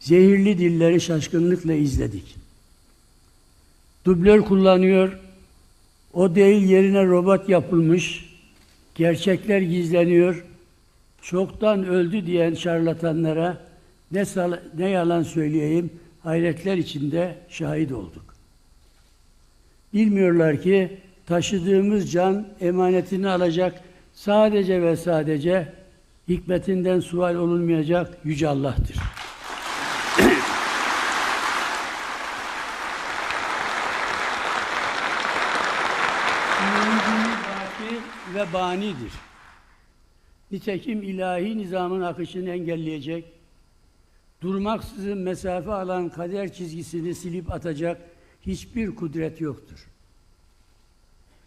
Zehirli dilleri şaşkınlıkla izledik. Dublör kullanıyor, o değil yerine robot yapılmış, gerçekler gizleniyor, çoktan öldü diyen şarlatanlara ne, sal- ne yalan söyleyeyim, hayretler içinde şahit olduk. Bilmiyorlar ki taşıdığımız can emanetini alacak sadece ve sadece hikmetinden sual olunmayacak Yüce Allah'tır. Ve banidir. Nitekim ilahi nizamın akışını engelleyecek, durmaksızın mesafe alan kader çizgisini silip atacak hiçbir kudret yoktur.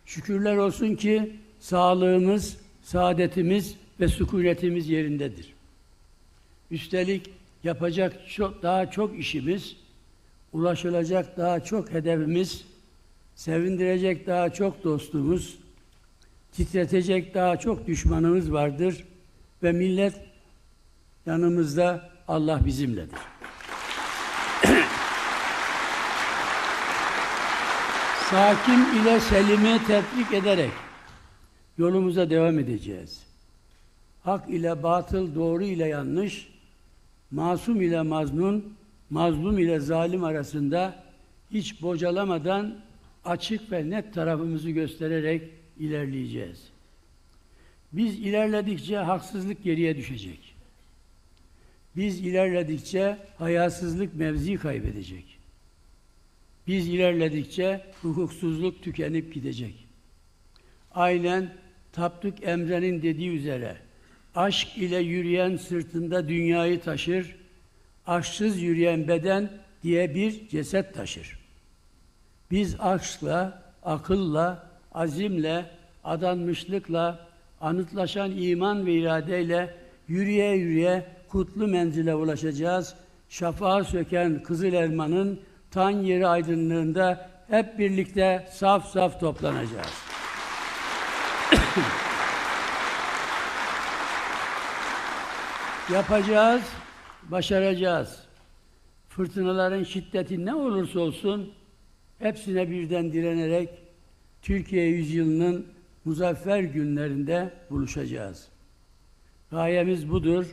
Şükürler olsun ki sağlığımız, saadetimiz ve sükunetimiz yerindedir. Üstelik yapacak çok, daha çok işimiz, ulaşılacak daha çok hedefimiz, sevindirecek daha çok dostumuz, titretecek daha çok düşmanımız vardır ve millet yanımızda, Allah bizimledir. Sakin ile Selim'i tebrik ederek yolumuza devam edeceğiz. Hak ile batıl, doğru ile yanlış, masum ile mazlum, mazlum ile zalim arasında hiç bocalamadan açık ve net tarafımızı göstererek ilerleyeceğiz. Biz ilerledikçe haksızlık geriye düşecek. Biz ilerledikçe hayasızlık mevzi kaybedecek. Biz ilerledikçe hukuksuzluk tükenip gidecek. Aynen Tapduk Emre'nin dediği üzere aşk ile yürüyen sırtında dünyayı taşır, aşksız yürüyen beden diye bir ceset taşır. Biz aşkla, akılla, azimle, adanmışlıkla, anıtlaşan iman ve iradeyle yürüye yürüye kutlu menzile ulaşacağız. Şafağı söken Kızıl Elma'nın tan yeri aydınlığında hep birlikte saf saf toplanacağız. Yapacağız, başaracağız. Fırtınaların şiddeti ne olursa olsun hepsine birden direnerek Türkiye yüzyılının muzaffer günlerinde buluşacağız. Gayemiz budur,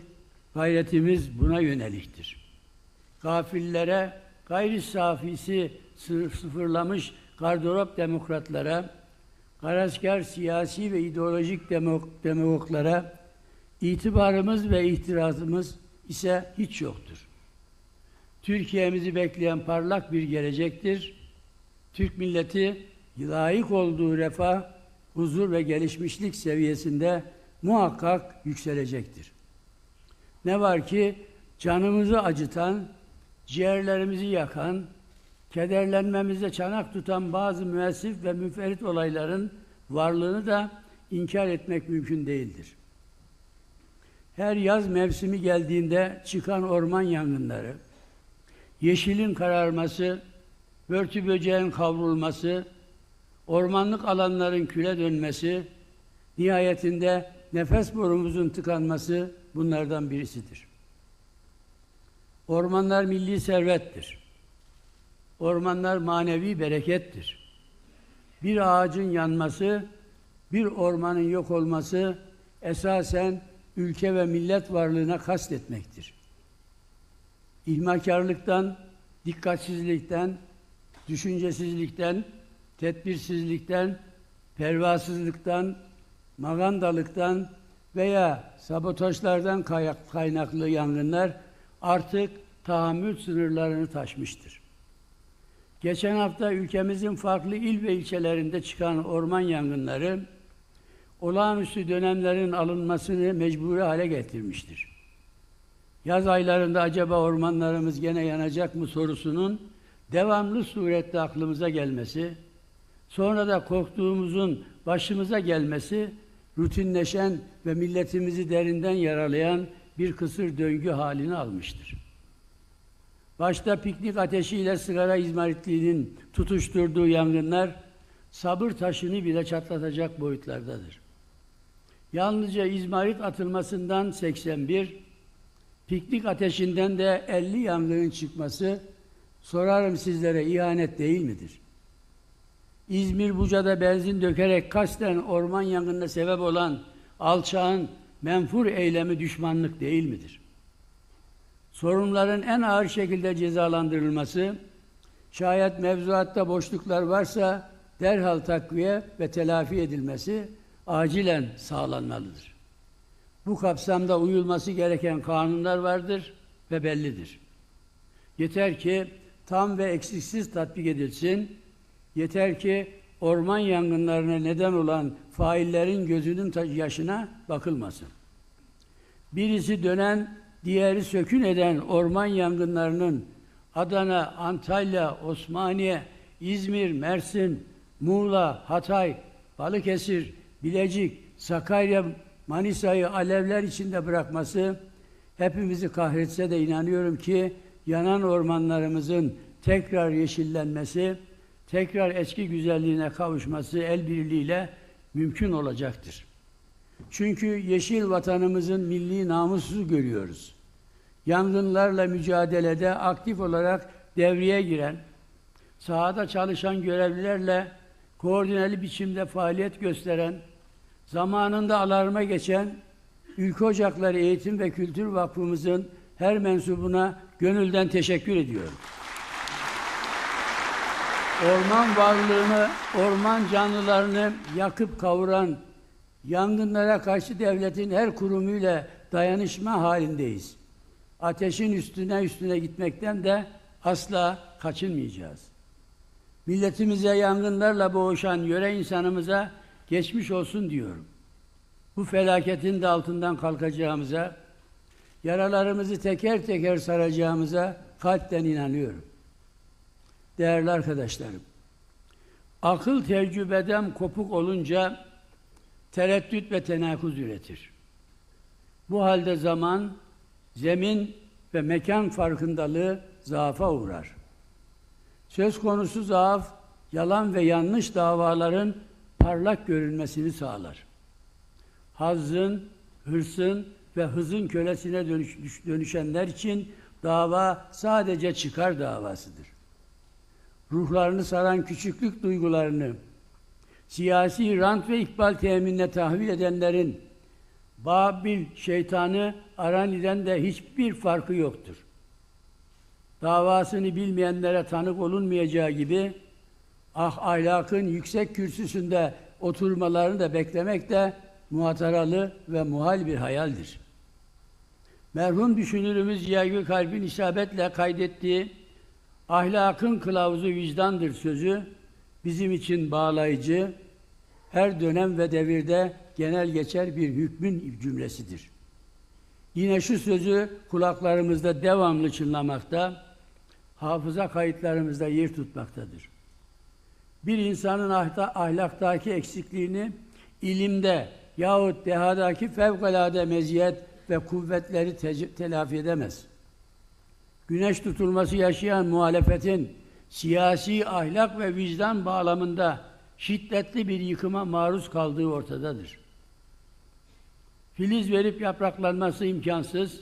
gayretimiz buna yöneliktir. Gafillere, gayri safisi sı- sıfırlamış gardırop demokratlara, garaskar siyasi ve ideolojik demok- demagoglara itibarımız ve ihtirazımız ise hiç yoktur. Türkiye'mizi bekleyen parlak bir gelecektir. Türk milleti layık olduğu refah, huzur ve gelişmişlik seviyesinde muhakkak yükselecektir. Ne var ki canımızı acıtan, ciğerlerimizi yakan, kederlenmemize çanak tutan bazı müessif ve müferit olayların varlığını da inkar etmek mümkün değildir. Her yaz mevsimi geldiğinde çıkan orman yangınları, yeşilin kararması, börtü böceğin kavrulması, ormanlık alanların küle dönmesi, nihayetinde nefes borumuzun tıkanması bunlardan birisidir. Ormanlar milli servettir. Ormanlar manevi berekettir. Bir ağacın yanması, bir ormanın yok olması esasen ülke ve millet varlığına kastetmektir. İhmalkarlıktan, dikkatsizlikten, düşüncesizlikten, tedbirsizlikten, pervasızlıktan, magandalıktan veya sabotajlardan kay- kaynaklı yangınlar artık tahammül sınırlarını taşmıştır. Geçen hafta ülkemizin farklı il ve ilçelerinde çıkan orman yangınları olağanüstü dönemlerin alınmasını mecburi hale getirmiştir. Yaz aylarında acaba ormanlarımız gene yanacak mı sorusunun devamlı surette aklımıza gelmesi, sonra da korktuğumuzun başımıza gelmesi, rutinleşen ve milletimizi derinden yaralayan bir kısır döngü halini almıştır. Başta piknik ateşiyle sigara izmaritliğinin tutuşturduğu yangınlar, sabır taşını bile çatlatacak boyutlardadır. Yalnızca izmarit atılmasından 81, piknik ateşinden de 50 yangının çıkması sorarım sizlere ihanet değil midir? İzmir Buca'da benzin dökerek kasten orman yangınına sebep olan alçağın menfur eylemi düşmanlık değil midir? Sorunların en ağır şekilde cezalandırılması, şayet mevzuatta boşluklar varsa derhal takviye ve telafi edilmesi acilen sağlanmalıdır. Bu kapsamda uyulması gereken kanunlar vardır ve bellidir. Yeter ki tam ve eksiksiz tatbik edilsin, yeter ki orman yangınlarına neden olan faillerin gözünün yaşına bakılmasın. Birisi dönen, diğeri sökün eden orman yangınlarının Adana, Antalya, Osmaniye, İzmir, Mersin, Muğla, Hatay, Balıkesir, Bilecik, Sakarya, Manisa'yı alevler içinde bırakması hepimizi kahretse de inanıyorum ki yanan ormanlarımızın tekrar yeşillenmesi, tekrar eski güzelliğine kavuşması el birliğiyle mümkün olacaktır. Çünkü yeşil vatanımızın milli namusu görüyoruz. Yangınlarla mücadelede aktif olarak devreye giren, sahada çalışan görevlilerle koordineli biçimde faaliyet gösteren, zamanında alarma geçen Ülke Ocakları Eğitim ve Kültür Vakfımızın her mensubuna gönülden teşekkür ediyorum. Orman varlığını, orman canlılarını yakıp kavuran yangınlara karşı devletin her kurumuyla dayanışma halindeyiz. Ateşin üstüne üstüne gitmekten de asla kaçınmayacağız. Milletimize yangınlarla boğuşan yöre insanımıza geçmiş olsun diyorum. Bu felaketin de altından kalkacağımıza, yaralarımızı teker teker saracağımıza kalpten inanıyorum. Değerli arkadaşlarım, akıl tecrübeden kopuk olunca tereddüt ve tenakuz üretir. Bu halde zaman, zemin ve mekan farkındalığı zaafa uğrar. Söz konusu zaaf, yalan ve yanlış davaların parlak görünmesini sağlar. Hazzın, hırsın ve hızın kölesine dönüş, dönüşenler için dava sadece çıkar davasıdır. Ruhlarını saran küçüklük duygularını, siyasi rant ve ikbal teminine tahvil edenlerin Babil şeytanı Arani'den de hiçbir farkı yoktur. Davasını bilmeyenlere tanık olunmayacağı gibi ah ahlakın yüksek kürsüsünde oturmalarını da beklemek de muhataralı ve muhal bir hayaldir. Merhum düşünürümüz Ziya Gökalp'in isabetle kaydettiği ahlakın kılavuzu vicdandır sözü bizim için bağlayıcı, her dönem ve devirde genel geçer bir hükmün cümlesidir. Yine şu sözü kulaklarımızda devamlı çınlamakta, hafıza kayıtlarımızda yer tutmaktadır. Bir insanın ahta- ahlaktaki eksikliğini ilimde yahut dehadaki fevkalade meziyet ve kuvvetleri telafi edemez. Güneş tutulması yaşayan muhalefetin siyasi ahlak ve vicdan bağlamında şiddetli bir yıkıma maruz kaldığı ortadadır. Filiz verip yapraklanması imkansız,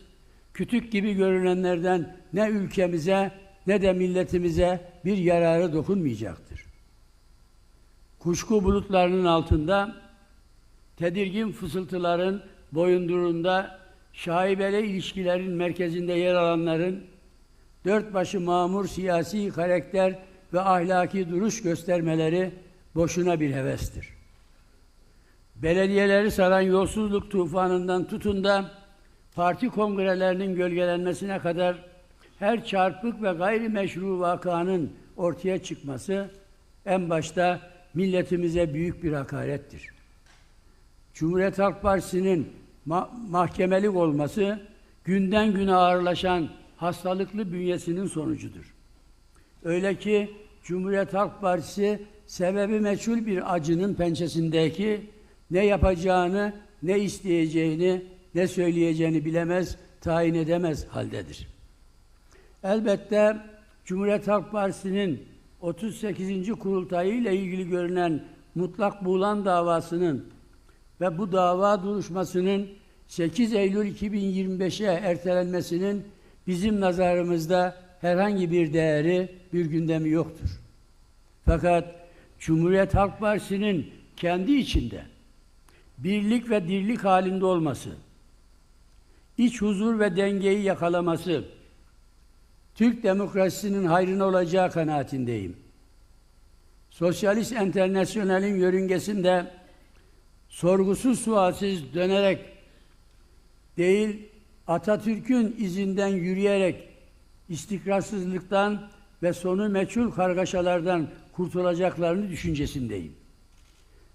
kütük gibi görünenlerden ne ülkemize ne de milletimize bir yararı dokunmayacaktır. Kuşku bulutlarının altında, tedirgin fısıltıların boyundurunda, şaibeli ilişkilerin merkezinde yer alanların, dört başı mamur siyasi karakter ve ahlaki duruş göstermeleri boşuna bir hevestir. Belediyeleri saran yolsuzluk tufanından tutun da parti kongrelerinin gölgelenmesine kadar her çarpık ve gayrimeşru vakanın ortaya çıkması en başta milletimize büyük bir hakarettir. Cumhuriyet Halk Partisi'nin ma- mahkemelik olması günden güne ağırlaşan hastalıklı bünyesinin sonucudur. Öyle ki Cumhuriyet Halk Partisi sebebi meçhul bir acının pençesindeki ne yapacağını, ne isteyeceğini, ne söyleyeceğini bilemez, tayin edemez haldedir. Elbette Cumhuriyet Halk Partisi'nin 38. kurultayı ile ilgili görünen mutlak buğulan davasının ve bu dava duruşmasının 8 Eylül 2025'e ertelenmesinin bizim nazarımızda herhangi bir değeri, bir gündemi yoktur. Fakat Cumhuriyet Halk Partisi'nin kendi içinde birlik ve dirlik halinde olması, iç huzur ve dengeyi yakalaması, Türk demokrasisinin hayrına olacağı kanaatindeyim. Sosyalist Enternasyonel'in yörüngesinde sorgusuz sualsiz dönerek değil Atatürk'ün izinden yürüyerek istikrarsızlıktan ve sonu meçhul kargaşalardan kurtulacaklarını düşüncesindeyim.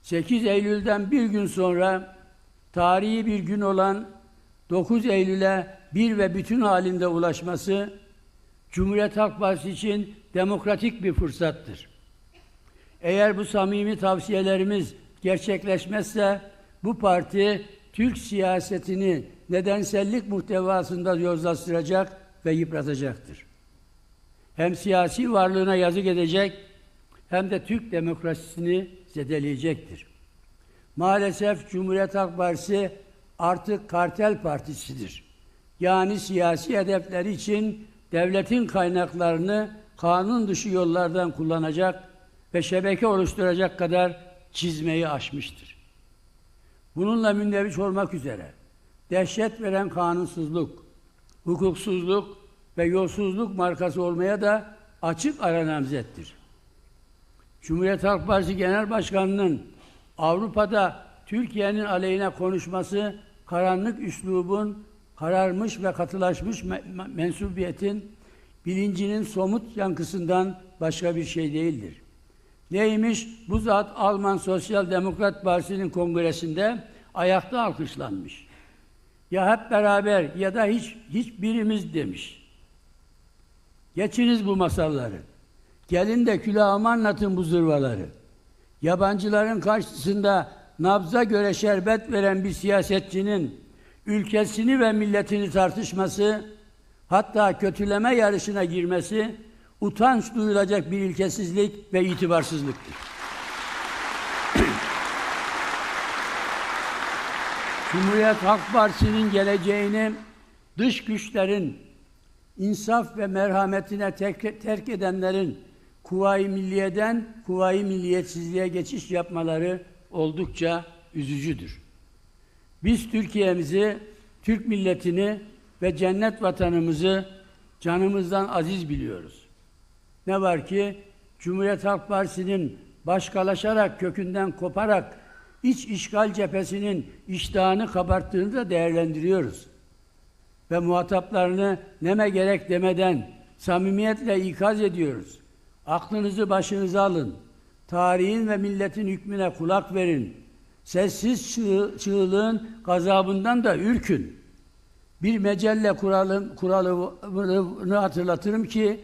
8 Eylül'den bir gün sonra tarihi bir gün olan 9 Eylül'e bir ve bütün halinde ulaşması Cumhuriyet Halk Partisi için demokratik bir fırsattır. Eğer bu samimi tavsiyelerimiz gerçekleşmezse bu parti Türk siyasetini nedensellik muhtevasında yozlaştıracak ve yıpratacaktır. Hem siyasi varlığına yazık edecek hem de Türk demokrasisini zedeleyecektir. Maalesef Cumhuriyet Halk Partisi artık kartel partisidir. Yani siyasi hedefleri için devletin kaynaklarını kanun dışı yollardan kullanacak ve şebeke oluşturacak kadar çizmeyi aşmıştır. Bununla mündeviç olmak üzere dehşet veren kanunsuzluk, hukuksuzluk ve yolsuzluk markası olmaya da açık ara namzettir. Cumhuriyet Halk Partisi Genel Başkanı'nın Avrupa'da Türkiye'nin aleyhine konuşması karanlık üslubun, kararmış ve katılaşmış mensubiyetin bilincinin somut yankısından başka bir şey değildir. Neymiş? Bu zat Alman Sosyal Demokrat Partisi'nin kongresinde ayakta alkışlanmış. Ya hep beraber ya da hiç hiçbirimiz demiş. Geçiniz bu masalları. Gelin de külahıma anlatın bu zırvaları. Yabancıların karşısında nabza göre şerbet veren bir siyasetçinin ülkesini ve milletini tartışması, hatta kötüleme yarışına girmesi utanç duyulacak bir ilkesizlik ve itibarsızlıktır. Cumhuriyet Halk Partisi'nin geleceğini dış güçlerin insaf ve merhametine terk, terk edenlerin Kuvayi Milliye'den Kuvayi Milliyetsizliğe geçiş yapmaları oldukça üzücüdür. Biz Türkiye'mizi, Türk milletini ve cennet vatanımızı canımızdan aziz biliyoruz. Ne var ki Cumhuriyet Halk Partisi'nin başkalaşarak, kökünden koparak iç işgal cephesinin iştahını kabarttığını da değerlendiriyoruz. Ve muhataplarını neme gerek demeden samimiyetle ikaz ediyoruz. Aklınızı başınıza alın. Tarihin ve milletin hükmüne kulak verin. Sessiz çığ, çığlığın gazabından da ürkün. Bir mecelle kuralı, kuralını hatırlatırım ki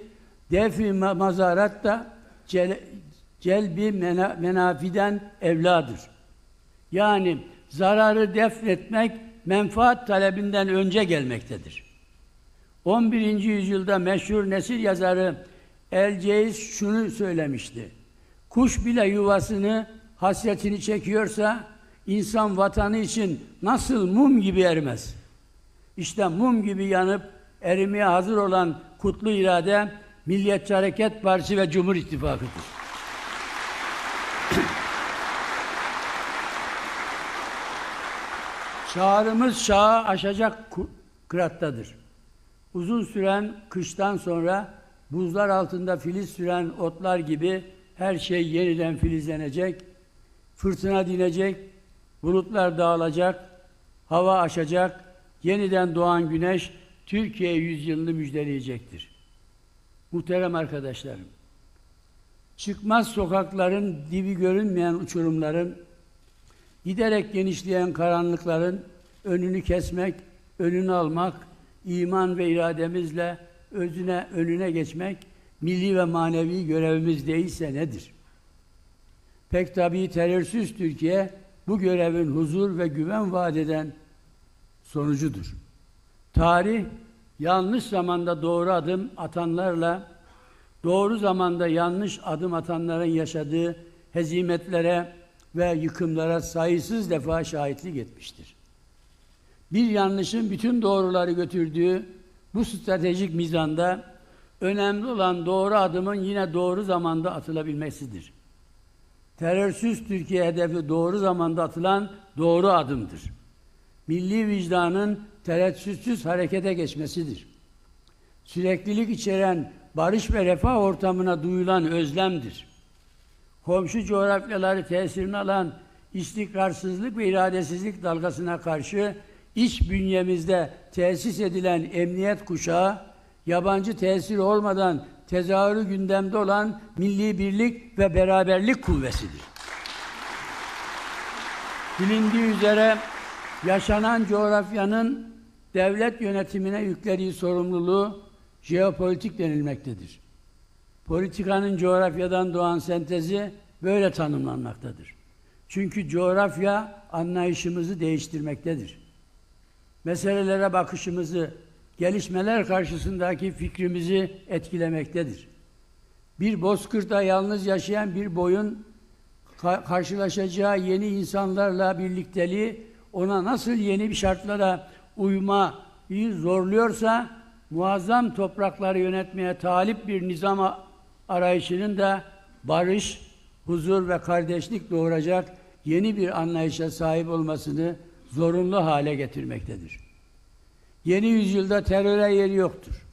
defi mazarat da cel, celbi mena, menafiden evladır. Yani zararı defnetmek menfaat talebinden önce gelmektedir. 11. yüzyılda meşhur nesil yazarı Elceyiz şunu söylemişti. Kuş bile yuvasını, hasretini çekiyorsa insan vatanı için nasıl mum gibi ermez? İşte mum gibi yanıp erimeye hazır olan kutlu irade Milliyetçi Hareket Partisi ve Cumhur İttifakı'dır. Çağrımız çağı aşacak kırattadır. Uzun süren kıştan sonra buzlar altında filiz süren otlar gibi her şey yeniden filizlenecek, fırtına dinecek, bulutlar dağılacak, hava aşacak, yeniden doğan güneş Türkiye yüzyılını müjdeleyecektir. Muhterem arkadaşlarım, çıkmaz sokakların dibi görünmeyen uçurumların, giderek genişleyen karanlıkların önünü kesmek, önünü almak, iman ve irademizle özüne, önüne geçmek milli ve manevi görevimiz değilse nedir? Pek tabii terörsüz Türkiye bu görevin huzur ve güven vaat eden sonucudur. Tarih yanlış zamanda doğru adım atanlarla doğru zamanda yanlış adım atanların yaşadığı hezimetlere ve yıkımlara sayısız defa şahitlik etmiştir. bir yanlışın bütün doğruları götürdüğü bu stratejik mizanda önemli olan doğru adımın yine doğru zamanda atılabilmesidir. Terörsüz Türkiye hedefi doğru zamanda atılan doğru adımdır. Milli vicdanın tereddütsüz harekete geçmesidir. Süreklilik içeren barış ve refah ortamına duyulan özlemdir. Komşu coğrafyaları tesirine alan istikrarsızlık ve iradesizlik dalgasına karşı iç bünyemizde tesis edilen emniyet kuşağı, yabancı tesir olmadan tezahürü gündemde olan milli birlik ve beraberlik kuvvesidir. Bilindiği üzere yaşanan coğrafyanın devlet yönetimine yüklediği sorumluluğu jeopolitik denilmektedir. Politikanın coğrafyadan doğan sentezi böyle tanımlanmaktadır. Çünkü coğrafya anlayışımızı değiştirmektedir. Meselelere bakışımızı, gelişmeler karşısındaki fikrimizi etkilemektedir. Bir bozkırda yalnız yaşayan bir boyun ka- karşılaşacağı yeni insanlarla birlikteliği ona nasıl yeni bir şartlara uymayı zorluyorsa muazzam toprakları yönetmeye talip bir nizam a- arayışının da barış, huzur ve kardeşlik doğuracak yeni bir anlayışa sahip olmasını zorunlu hale getirmektedir. Yeni yüzyılda teröre yeri yoktur.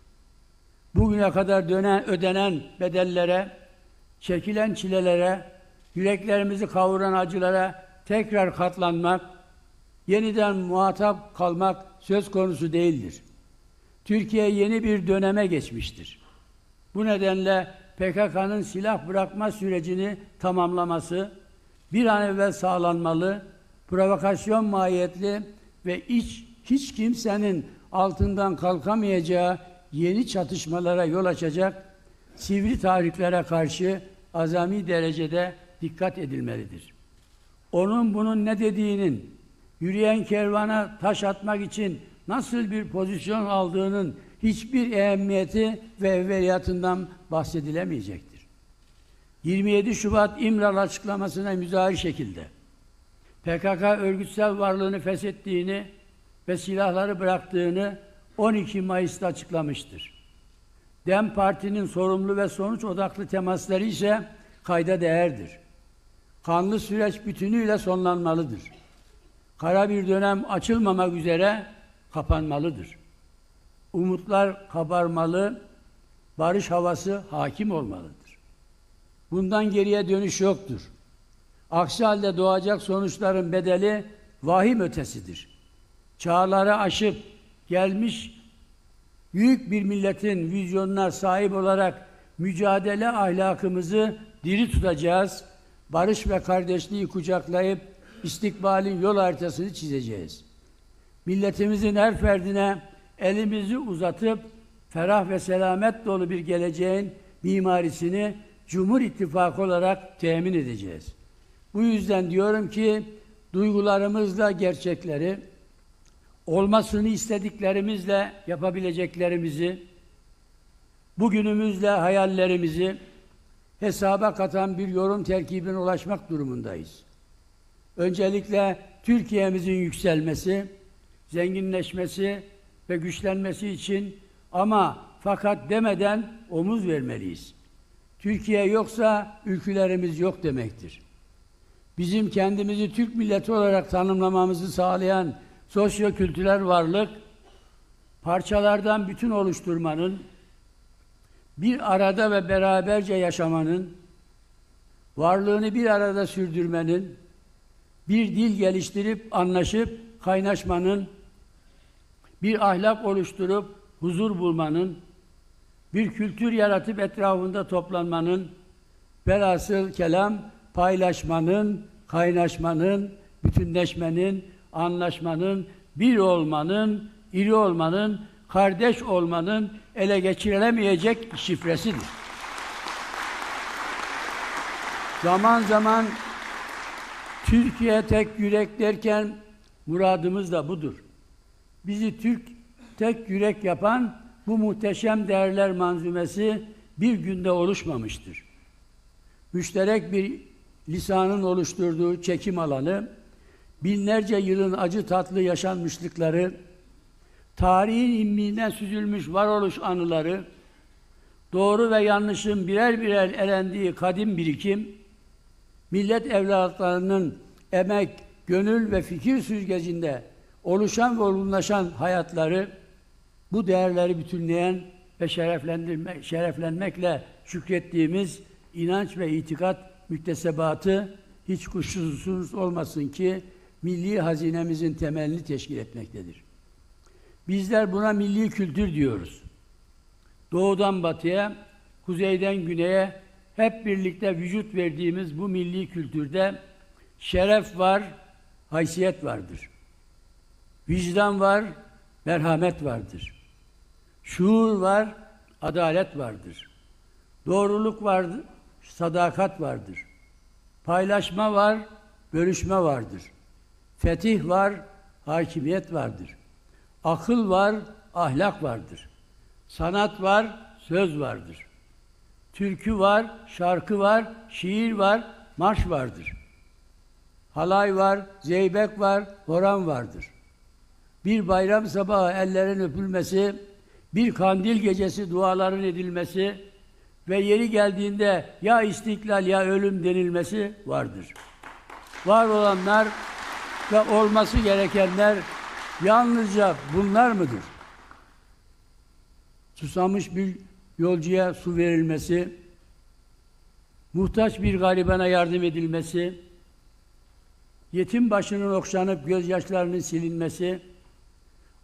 Bugüne kadar dönen, ödenen bedellere, çekilen çilelere, yüreklerimizi kavuran acılara tekrar katlanmak, yeniden muhatap kalmak söz konusu değildir. Türkiye yeni bir döneme geçmiştir. Bu nedenle PKK'nın silah bırakma sürecini tamamlaması bir an evvel sağlanmalı, provokasyon mahiyetli ve iç, hiç kimsenin altından kalkamayacağı yeni çatışmalara yol açacak sivri tahriklere karşı azami derecede dikkat edilmelidir. Onun bunun ne dediğinin, yürüyen kervana taş atmak için nasıl bir pozisyon aldığının hiçbir ehemmiyeti ve evveliyatından bahsedilemeyecektir. 27 Şubat İmral açıklamasına müzahir şekilde PKK örgütsel varlığını feshettiğini ve silahları bıraktığını 12 Mayıs'ta açıklamıştır. DEM Parti'nin sorumlu ve sonuç odaklı temasları ise kayda değerdir. Kanlı süreç bütünüyle sonlanmalıdır. Kara bir dönem açılmamak üzere kapanmalıdır. Umutlar kabarmalı, barış havası hakim olmalıdır. Bundan geriye dönüş yoktur. Aksi halde doğacak sonuçların bedeli vahim ötesidir. Çağları aşıp gelmiş büyük bir milletin vizyonuna sahip olarak mücadele ahlakımızı diri tutacağız. Barış ve kardeşliği kucaklayıp istikbalin yol haritasını çizeceğiz. Milletimizin her ferdine elimizi uzatıp ferah ve selamet dolu bir geleceğin mimarisini Cumhur İttifakı olarak temin edeceğiz. Bu yüzden diyorum ki duygularımızla gerçekleri, olmasını istediklerimizle yapabileceklerimizi, bugünümüzle hayallerimizi hesaba katan bir yorum terkibine ulaşmak durumundayız. Öncelikle Türkiye'mizin yükselmesi, zenginleşmesi ve güçlenmesi için ama fakat demeden omuz vermeliyiz. Türkiye yoksa ülkelerimiz yok demektir. Bizim kendimizi Türk milleti olarak tanımlamamızı sağlayan sosyo-kültürel varlık, parçalardan bütün oluşturmanın, bir arada ve beraberce yaşamanın, varlığını bir arada sürdürmenin, bir dil geliştirip anlaşıp kaynaşmanın, bir ahlak oluşturup huzur bulmanın, bir kültür yaratıp etrafında toplanmanın, velhasıl kelam paylaşmanın, kaynaşmanın, bütünleşmenin, anlaşmanın, bir olmanın, iri olmanın, kardeş olmanın ele geçirilemeyecek şifresidir. Zaman zaman Türkiye tek yürek derken muradımız da budur. Bizi Türk tek yürek yapan bu muhteşem değerler manzumesi bir günde oluşmamıştır. Müşterek bir lisanın oluşturduğu çekim alanı, binlerce yılın acı tatlı yaşanmışlıkları, tarihin immiğinden süzülmüş varoluş anıları, doğru ve yanlışın birer birer elendiği kadim birikim, millet evlatlarının emek, gönül ve fikir süzgecinde oluşan ve olgunlaşan hayatları, bu değerleri bütünleyen ve şereflendirme, şereflenmekle şükrettiğimiz inanç ve itikat müktesebatı hiç kuşkusuz olmasın ki milli hazinemizin temelini teşkil etmektedir. Bizler buna milli kültür diyoruz. Doğudan batıya, kuzeyden güneye hep birlikte vücut verdiğimiz bu milli kültürde şeref var, haysiyet vardır. Vicdan var, merhamet vardır. Şuur var, adalet vardır. Doğruluk vardır, sadakat vardır. Paylaşma var, bölüşme vardır. Fetih var, hakimiyet vardır. Akıl var, ahlak vardır. Sanat var, söz vardır. Türkü var, şarkı var, şiir var, marş vardır. Halay var, zeybek var, horan vardır. Bir bayram sabahı ellerin öpülmesi, bir kandil gecesi duaların edilmesi ve yeri geldiğinde ya istiklal ya ölüm denilmesi vardır. Var olanlar ve olması gerekenler yalnızca bunlar mıdır? Susamış bir yolcuya su verilmesi, muhtaç bir garibana yardım edilmesi, yetim başının okşanıp gözyaşlarının silinmesi,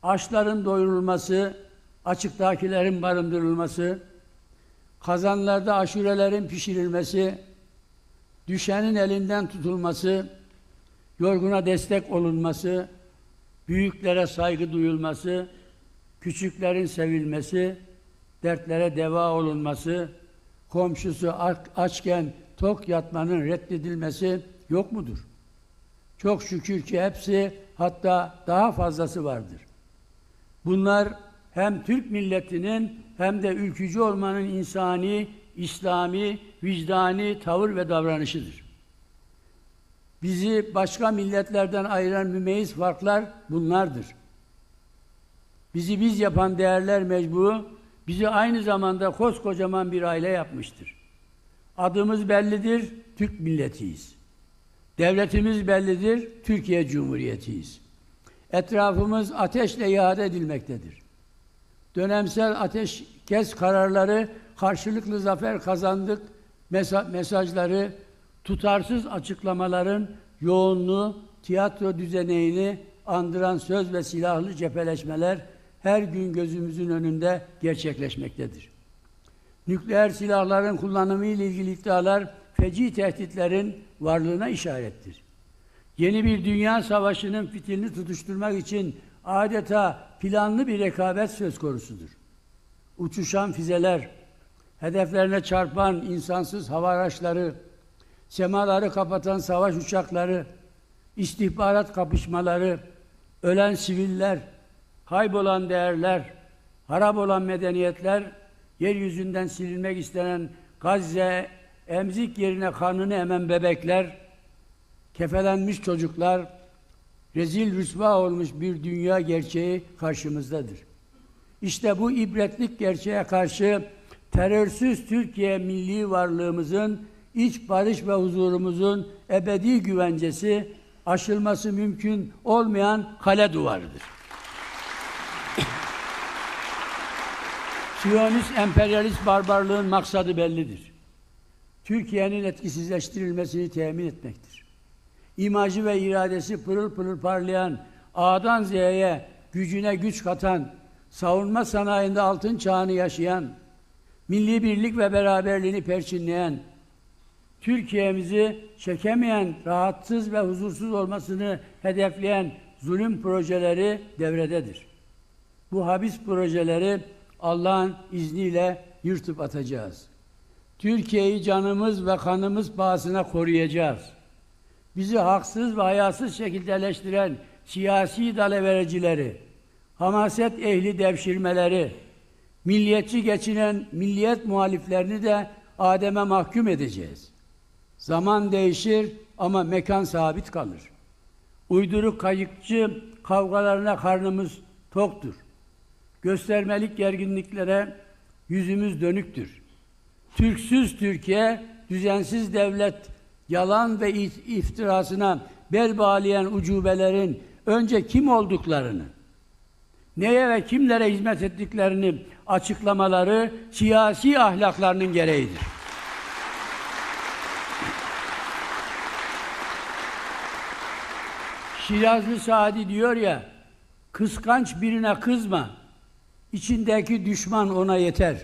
açların doyurulması, açıktakilerin barındırılması, kazanlarda aşurelerin pişirilmesi, düşenin elinden tutulması, yorguna destek olunması, büyüklere saygı duyulması, küçüklerin sevilmesi, dertlere deva olunması, komşusu açken tok yatmanın reddedilmesi yok mudur? Çok şükür ki hepsi hatta daha fazlası vardır. Bunlar hem Türk milletinin hem de ülkücü olmanın insani, İslami, vicdani tavır ve davranışıdır. Bizi başka milletlerden ayıran mümeyiz farklar bunlardır. Bizi biz yapan değerler mecbu, bizi aynı zamanda koskocaman bir aile yapmıştır. Adımız bellidir, Türk milletiyiz. Devletimiz bellidir, Türkiye Cumhuriyetiyiz. Etrafımız ateşle iade edilmektedir. Dönemsel ateşkes kararları, karşılıklı zafer kazandık mesajları, tutarsız açıklamaların yoğunluğu, tiyatro düzeneğini andıran söz ve silahlı cepheleşmeler her gün gözümüzün önünde gerçekleşmektedir. Nükleer silahların kullanımı ile ilgili iddialar feci tehditlerin varlığına işarettir. Yeni bir dünya savaşının fitilini tutuşturmak için adeta planlı bir rekabet söz konusudur. Uçuşan füzeler, hedeflerine çarpan insansız hava araçları, semaları kapatan savaş uçakları, istihbarat kapışmaları, ölen siviller, kaybolan değerler, harap olan medeniyetler, yeryüzünden silinmek istenen Gazze, emzik yerine kanını emen bebekler, kefelenmiş çocuklar, rezil rüsva olmuş bir dünya gerçeği karşımızdadır. İşte bu ibretlik gerçeğe karşı terörsüz Türkiye milli varlığımızın, iç barış ve huzurumuzun ebedi güvencesi, aşılması mümkün olmayan kale duvarıdır. Siyonist emperyalist barbarlığın maksadı bellidir. Türkiye'nin etkisizleştirilmesini temin etmektir. İmajı ve iradesi pırıl pırıl parlayan, A'dan Z'ye gücüne güç katan, savunma sanayinde altın çağını yaşayan, milli birlik ve beraberliğini perçinleyen, Türkiye'mizi çekemeyen, rahatsız ve huzursuz olmasını hedefleyen zulüm projeleri devrededir. Bu habis projeleri Allah'ın izniyle yırtıp atacağız. Türkiye'yi canımız ve kanımız pahasına koruyacağız. Bizi haksız ve hayasız şekilde eleştiren siyasi dalavericileri, hamaset ehli devşirmeleri, milliyetçi geçinen milliyet muhaliflerini de Adem'e mahkum edeceğiz. Zaman değişir ama mekan sabit kalır. Uyduruk kayıkçı kavgalarına karnımız toktur. Göstermelik gerginliklere yüzümüz dönüktür. Türksüz Türkiye, düzensiz devlet, yalan ve iftirasına bel bağlayan ucubelerin önce kim olduklarını, neye ve kimlere hizmet ettiklerini açıklamaları siyasi ahlaklarının gereğidir. Şirazlı Sadi diyor ya, kıskanç birine kızma, içindeki düşman ona yeter.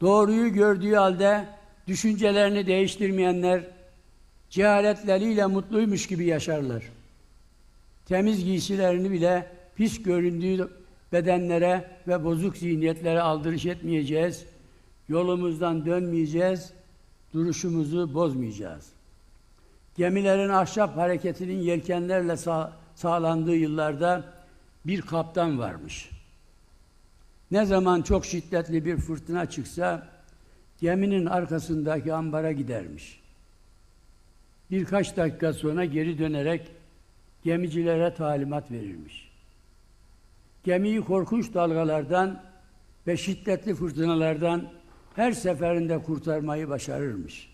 Doğruyu gördüğü halde düşüncelerini değiştirmeyenler, cehaletleriyle mutluymuş gibi yaşarlar. Temiz giysilerini bile pis göründüğü bedenlere ve bozuk zihniyetlere aldırış etmeyeceğiz. Yolumuzdan dönmeyeceğiz, duruşumuzu bozmayacağız. Gemilerin ahşap hareketinin yelkenlerle sağ- sağlandığı yıllarda bir kaptan varmış. Ne zaman çok şiddetli bir fırtına çıksa geminin arkasındaki ambara gidermiş. Birkaç dakika sonra geri dönerek gemicilere talimat verilmiş. Gemiyi korkunç dalgalardan ve şiddetli fırtınalardan her seferinde kurtarmayı başarırmış.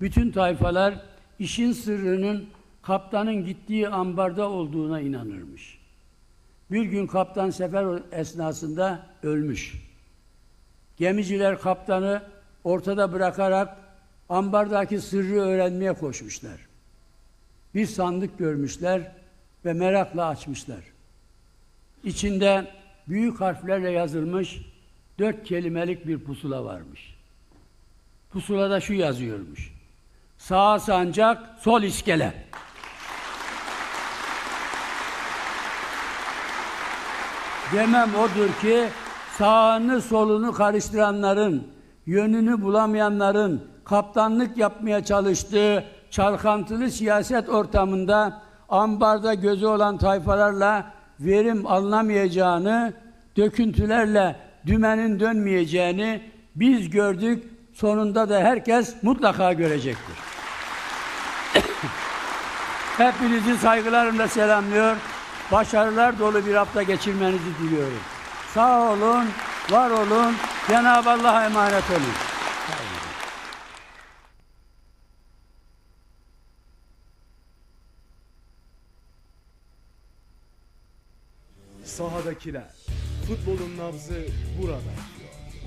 Bütün tayfalar işin sırrının kaptanın gittiği ambarda olduğuna inanırmış. Bir gün kaptan sefer esnasında ölmüş. Gemiciler kaptanı ortada bırakarak ambardaki sırrı öğrenmeye koşmuşlar. Bir sandık görmüşler ve merakla açmışlar. İçinde büyük harflerle yazılmış dört kelimelik bir pusula varmış. Pusulada şu yazıyormuş. Sağ sancak, sol iskele. Demem odur ki sağını solunu karıştıranların, yönünü bulamayanların kaptanlık yapmaya çalıştığı çalkantılı siyaset ortamında ambarda gözü olan tayfalarla verim alınamayacağını, döküntülerle dümenin dönmeyeceğini biz gördük. Sonunda da herkes mutlaka görecektir. Hepinizi saygılarımla selamlıyor. Başarılar dolu bir hafta geçirmenizi diliyorum. Sağ olun, var olun. Cenab-ı Allah'a emanet olun. Sahadakiler. Futbolun nabzı burada.